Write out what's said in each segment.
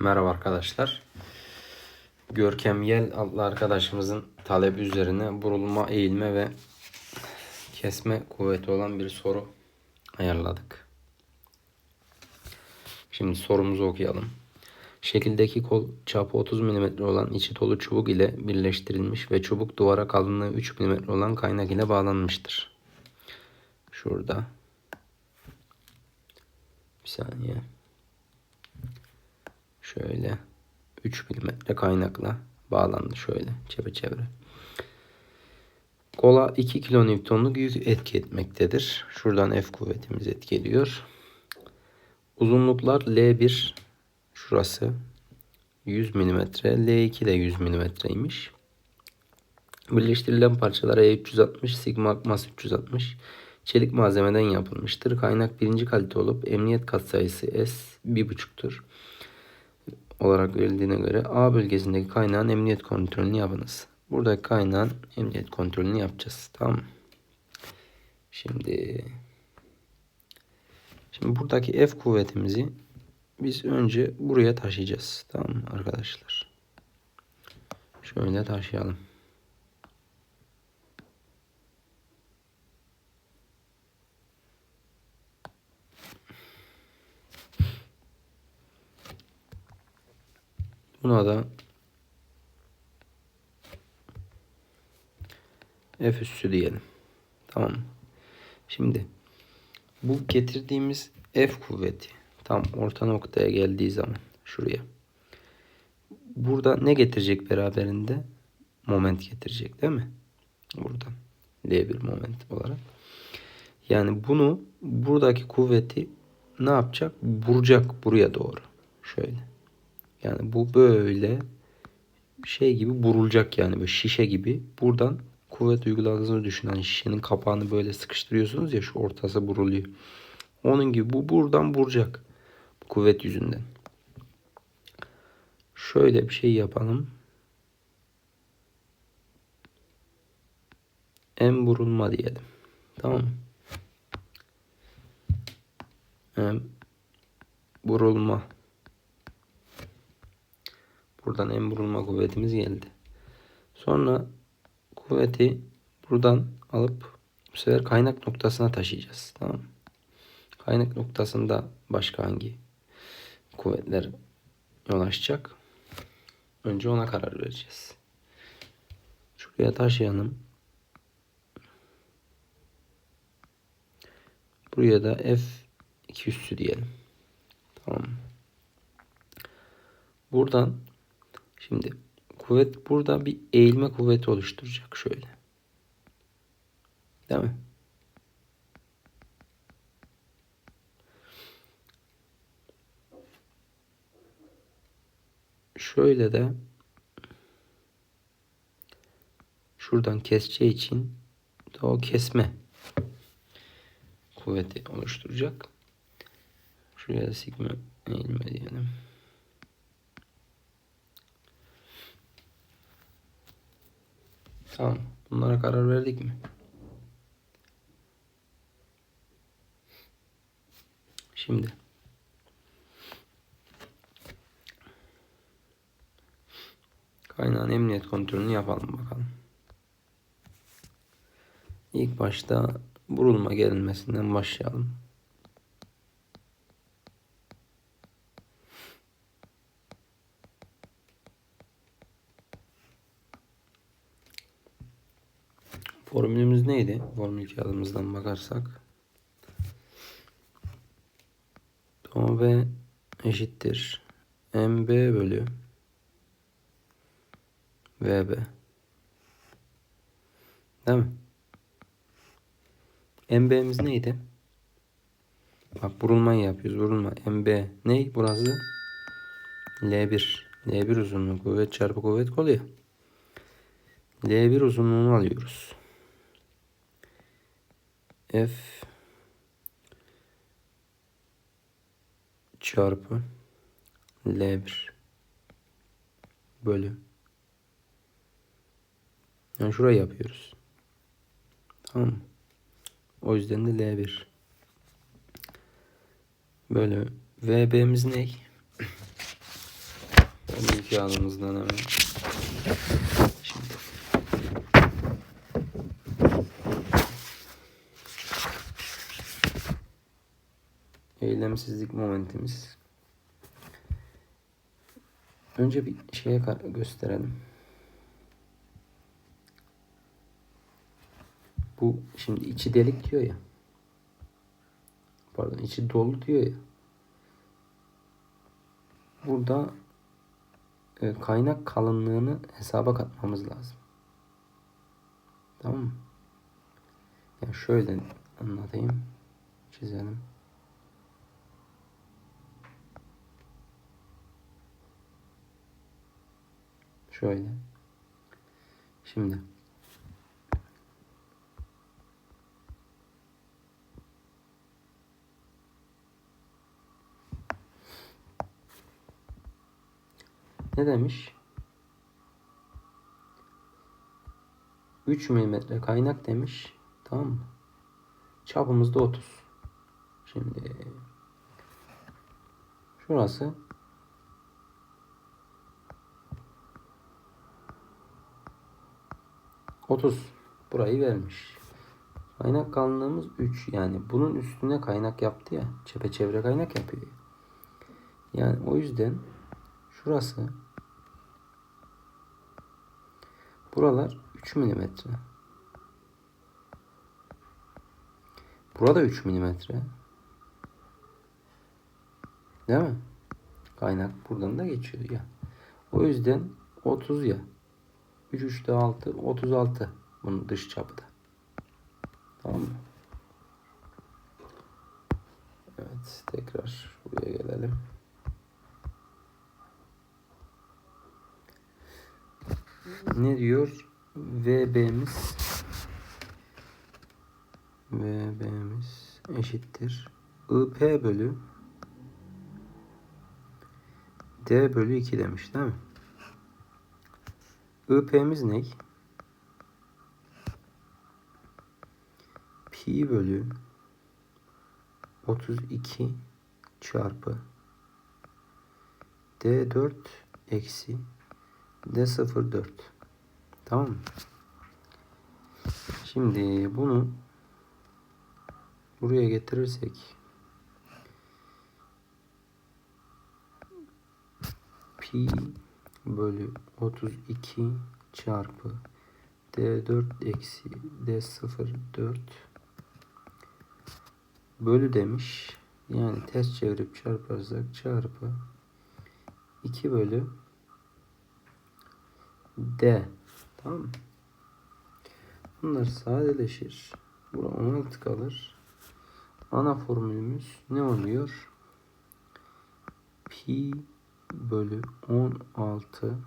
Merhaba arkadaşlar. Görkem Yel adlı arkadaşımızın talebi üzerine burulma, eğilme ve kesme kuvveti olan bir soru ayarladık. Şimdi sorumuzu okuyalım. Şekildeki kol çapı 30 mm olan içi dolu çubuk ile birleştirilmiş ve çubuk duvara kalınlığı 3 mm olan kaynak ile bağlanmıştır. Şurada. Bir saniye. Şöyle 3 milimetre kaynakla bağlandı şöyle çepeçevre. Kola 2 kilonewtonluk yük etki etmektedir. Şuradan F kuvvetimiz etki ediyor. Uzunluklar L1 şurası 100 mm, L2 de 100 mm'ymiş. Birleştirilen parçalar E360, sigma akmas 360 çelik malzemeden yapılmıştır. Kaynak birinci kalite olup emniyet katsayısı S 1.5'tur olarak verildiğine göre A bölgesindeki kaynağın emniyet kontrolünü yapınız. Buradaki kaynağın emniyet kontrolünü yapacağız. Tamam mı? Şimdi Şimdi buradaki F kuvvetimizi biz önce buraya taşıyacağız. Tamam mı arkadaşlar? Şöyle taşıyalım. Buna da F üssü diyelim. Tamam mı? Şimdi bu getirdiğimiz F kuvveti tam orta noktaya geldiği zaman şuraya. Burada ne getirecek beraberinde? Moment getirecek değil mi? Buradan. L1 moment olarak. Yani bunu buradaki kuvveti ne yapacak? Vuracak buraya doğru. Şöyle. Yani bu böyle şey gibi burulacak yani böyle şişe gibi. Buradan kuvvet uyguladığınızı düşünün. Hani şişenin kapağını böyle sıkıştırıyorsunuz ya şu ortası buruluyor. Onun gibi bu buradan vuracak. Kuvvet yüzünden. Şöyle bir şey yapalım. En burulma diyelim. Tamam mı? Burulma. Buradan en burulma kuvvetimiz geldi. Sonra kuvveti buradan alıp bu sefer kaynak noktasına taşıyacağız. Tamam? Kaynak noktasında başka hangi kuvvetler yol açacak? Önce ona karar vereceğiz. Şuraya taşıyalım. Buraya da F 2 üssü diyelim. Tamam. Buradan şimdi kuvvet burada bir eğilme kuvveti oluşturacak şöyle. Değil mi? Şöyle de şuradan keseceği için de o kesme kuvveti oluşturacak. Şuraya sigma eğilme diyelim. Tamam. Bunlara karar verdik mi? Şimdi kaynağın emniyet kontrolünü yapalım bakalım. İlk başta burulma gerilmesinden başlayalım. Formülümüz neydi? Formül kağıdımızdan bakarsak. Toma B eşittir. MB bölü VB. Değil mi? MB'miz neydi? Bak burulmayı yapıyoruz. Burulma. MB ney? Burası L1. L1 uzunluğu kuvvet çarpı kuvvet kolu ya. L1 uzunluğunu alıyoruz. F çarpı L1 bölü yani şurayı yapıyoruz. Tamam mı? O yüzden de L1 bölü VB'miz ne? Kalem kağıdımızdan hemen. Eylemsizlik momentimiz. Önce bir şeye gösterelim. Bu şimdi içi delik diyor ya. Pardon içi dolu diyor ya. Burada e, kaynak kalınlığını hesaba katmamız lazım. Tamam mı? Yani şöyle anlatayım. Çizelim. Şöyle. Şimdi. Ne demiş? 3 milimetre kaynak demiş. Tamam mı? Çapımız da 30. Şimdi şurası Otuz burayı vermiş. Kaynak kalınlığımız 3 yani bunun üstüne kaynak yaptı ya çepeçevre kaynak yapıyor. Yani o yüzden şurası buralar 3 milimetre. Burada 3 milimetre. Değil mi? Kaynak buradan da geçiyor ya. O yüzden 30 ya. 3 3 6 36 bunun dış çapı da. Tamam mı? Evet tekrar buraya gelelim. Ne diyor? VB'miz VB'miz eşittir. IP bölü D bölü 2 demiş değil mi? IP'miz ne? Pi bölü 32 çarpı D4 eksi D04 Tamam mı? Şimdi bunu buraya getirirsek pi bölü 32 çarpı D4 eksi D04 bölü demiş. Yani ters çevirip çarparsak çarpı 2 bölü D. Tamam mı? Bunlar sadeleşir. Bura 16 kalır. Ana formülümüz ne oluyor? Pi bölü 16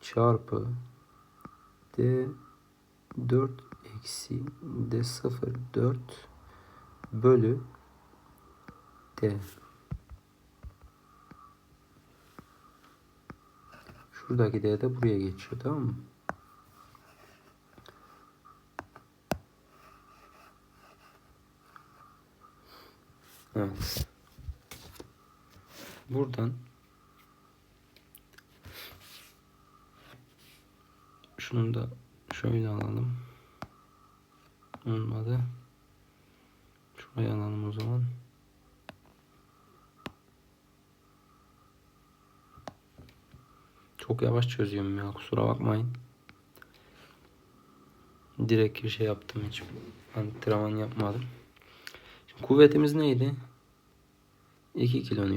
çarpı D 4 eksi D 0 4 bölü D. Şuradaki D de buraya geçiyor tamam mı? Evet. Buradan şunu da şöyle alalım. Olmadı. Şuraya alalım o zaman. Çok yavaş çözüyorum ya kusura bakmayın. Direkt bir şey yaptım hiç antrenman yapmadım. Şimdi kuvvetimiz neydi? 2 kilo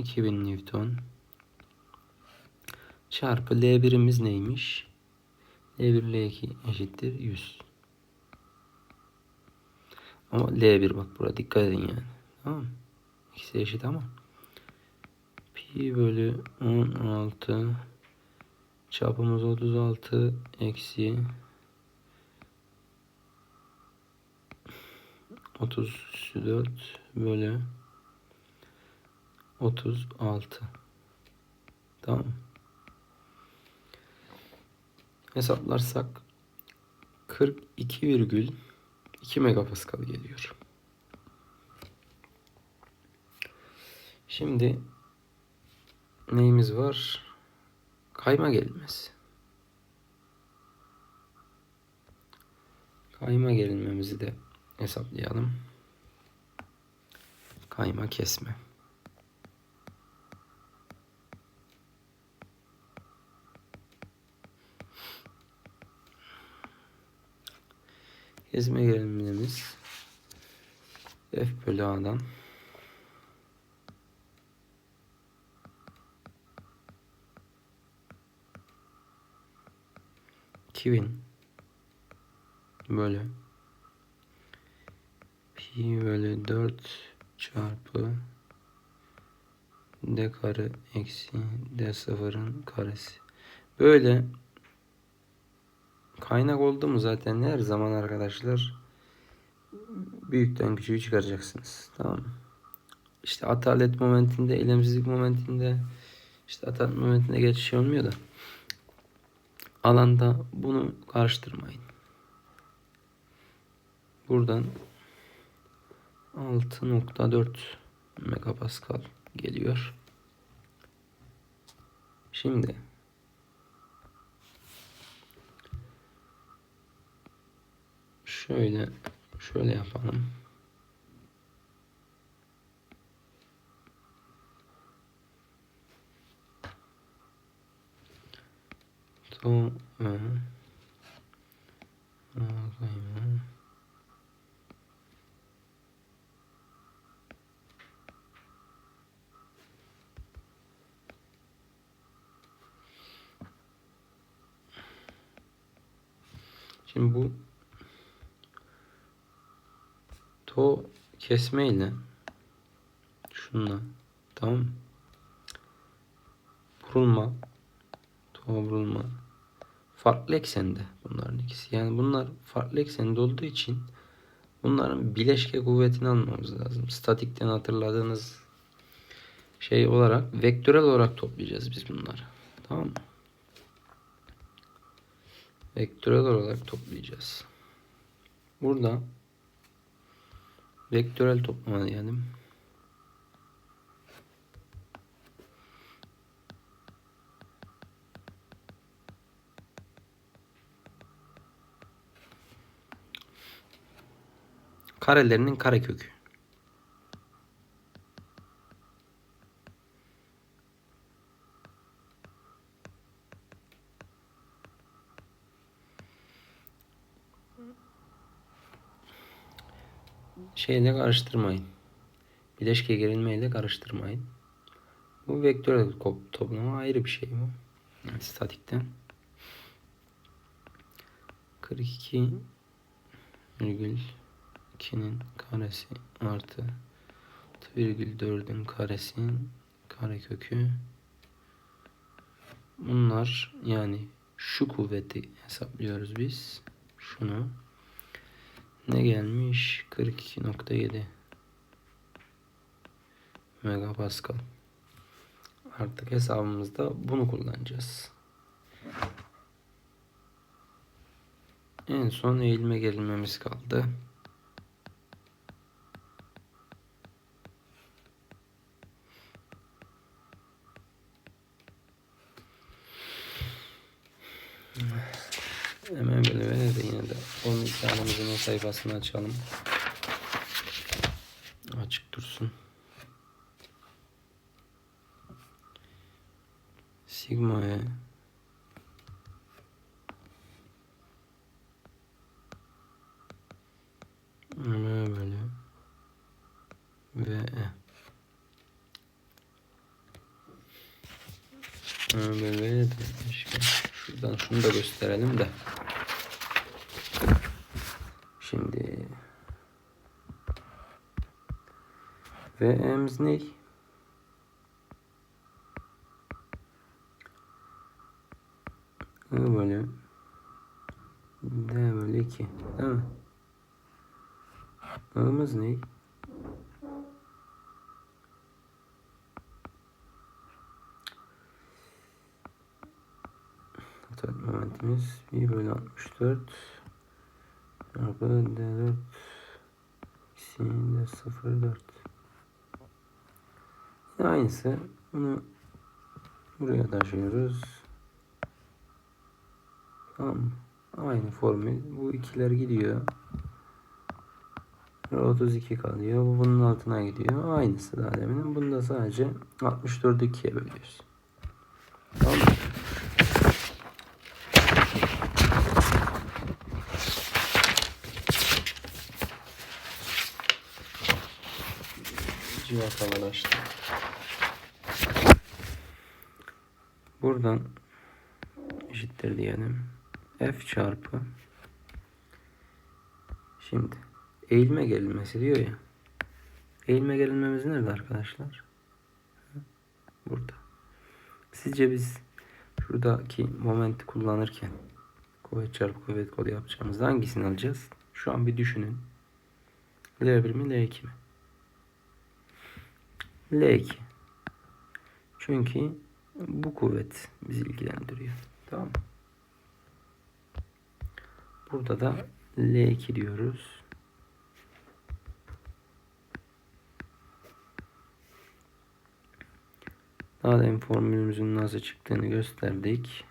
2000 Newton çarpı L1'imiz neymiş? L1 L2 eşittir 100. Ama L1 bak burada dikkat edin yani. Tamam mı? İkisi eşit ama. Pi bölü 16 çapımız 36 eksi 34 bölü 36 tamam hesaplarsak 42,2 megapascal geliyor. Şimdi neyimiz var? Kayma gerilmesi. Kayma gerilmemizi de hesaplayalım. Kayma kesme. Kesme gerilimimiz F bölü A'dan iki bin bölü pi bölü 4 çarpı d kare eksi d sıfırın karesi. Böyle kaynak oldu mu zaten her zaman arkadaşlar büyükten küçüğü çıkaracaksınız. Tamam mı? İşte atalet momentinde, eylemsizlik momentinde işte atalet momentinde geçiş olmuyor da alanda bunu karıştırmayın. Buradan 6.4 megapascal geliyor. Şimdi şöyle şöyle yapalım. Kayma. Şimdi bu to kesme ile şunla tamam mı? Burulma to burulma farklı eksende bunların ikisi. Yani bunlar farklı eksende olduğu için bunların bileşke kuvvetini almamız lazım. Statikten hatırladığınız şey olarak vektörel olarak toplayacağız biz bunları. Tamam mı? Vektörel olarak toplayacağız. Burada vektörel toplama diyelim. Karelerinin karekökü. Şeyle karıştırmayın. Bileşke gerilmeyle karıştırmayın. Bu vektörel toplama ayrı bir şey bu. Yani statikten. 42 virgül 2'nin karesi artı virgül 4'ün karesinin karekökü bunlar yani şu kuvveti hesaplıyoruz biz. Şunu ne gelmiş? 42.7 megapascal. Artık hesabımızda bunu kullanacağız. En son eğilme gerilmemiz kaldı. Onun imkanımızın sayfasını açalım. Açık dursun. Sigma'ya M bölü V E M bölü E. Şuradan şunu da gösterelim de. Şimdi VM'miz ne? I bölü D bölü 2 değil mi? I'mız ne? Atak momentimiz 1 bölü 64 çarpı D4 eksi D0 4 Aynısı. Bunu Buraya taşıyoruz. Tamam. Aynı formül. Bu ikiler gidiyor. 32 kalıyor. Bu bunun altına gidiyor. Aynısı daha deminin. Bunda sadece 64'ü 2'ye bölüyoruz. Tamam? Civatalar açtım. Buradan eşittir diyelim. F çarpı Şimdi eğilme gerilmesi diyor ya. Eğilme gerilmemiz nerede arkadaşlar? Burada. Sizce biz şuradaki momenti kullanırken kuvvet çarpı kuvvet kolu yapacağımızda hangisini alacağız? Şu an bir düşünün. L1 mi L2 mi? L2. Çünkü bu kuvvet bizi ilgilendiriyor. Tamam? Burada da L2 diyoruz. Daha demin formülümüzün nasıl çıktığını gösterdik.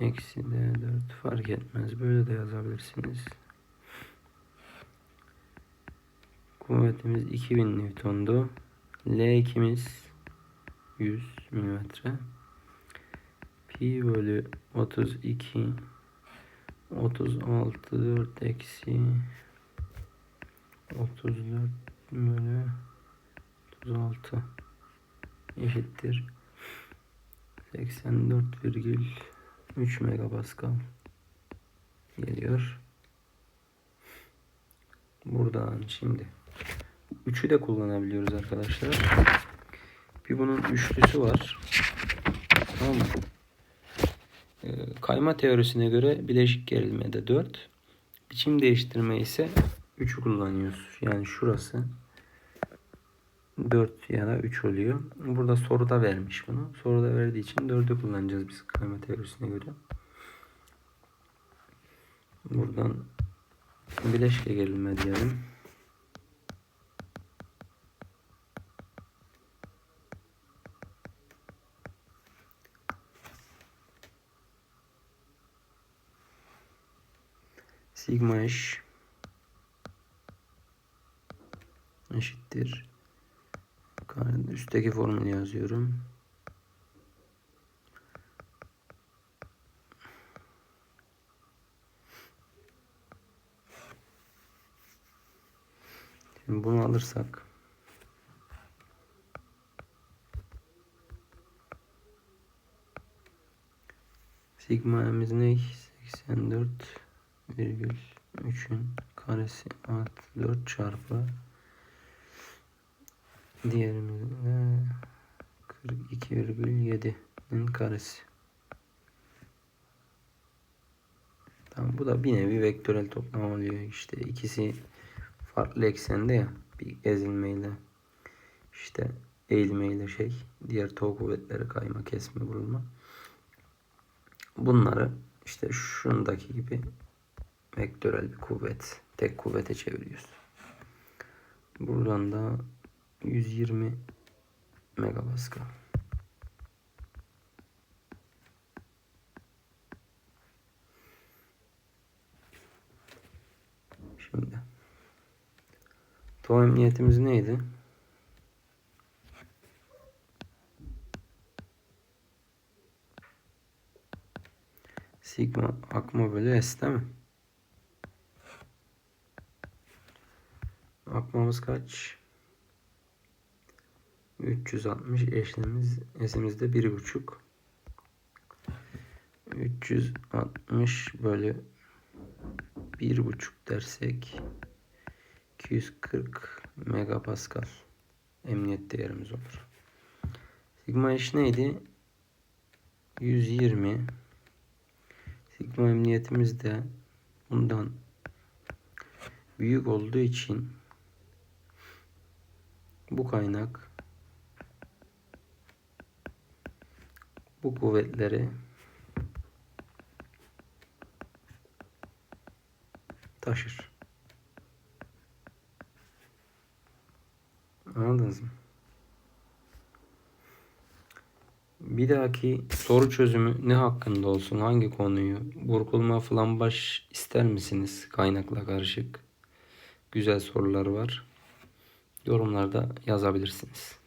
Eksi D4 fark etmez. Böyle de yazabilirsiniz. Kuvvetimiz 2000 Newton'du. L2'miz 100 milimetre. Pi bölü 32 36 4 eksi 34 bölü 36 eşittir 84,3 megapascal geliyor. Buradan şimdi üçü de kullanabiliyoruz arkadaşlar. Bir bunun üçlüsü var. Tamam mı? Ee, Kayma teorisine göre bileşik gerilmede 4. Biçim değiştirme ise 3'ü kullanıyoruz. Yani şurası 4 ya da 3 oluyor. Burada soruda vermiş bunu. Soruda verdiği için 4'ü kullanacağız biz kayma teorisine göre. Buradan bileşke gerilme diyelim. Sigma eş eşittir. Üstteki formülü yazıyorum. Şimdi bunu alırsak Sigma m'imiz ne? 84 virgül 3'ün karesi artı 4 çarpı diğerimizde 42,7'nin karesi. Tamam bu da bir nevi vektörel toplama oluyor. İşte ikisi farklı eksende ya. Bir ezilmeyle işte eğilmeyle şey diğer tol kuvvetleri kayma kesme vurulma. Bunları işte şundaki gibi vektörel bir kuvvet tek kuvvete çeviriyoruz. Buradan da 120 megapascal. Şimdi Tuğ emniyetimiz neydi? Sigma akma bölü S değil mi? Akmamız kaç? 360 eşlemiz esimizde 1.5 360 bölü 1.5 dersek 240 megapascal emniyet değerimiz olur. Sigma eş neydi? 120 Sigma emniyetimiz de bundan büyük olduğu için bu kaynak bu kuvvetleri taşır. Anladınız mı? Bir dahaki soru çözümü ne hakkında olsun? Hangi konuyu? Burkulma falan baş ister misiniz? Kaynakla karışık. Güzel sorular var. Yorumlarda yazabilirsiniz.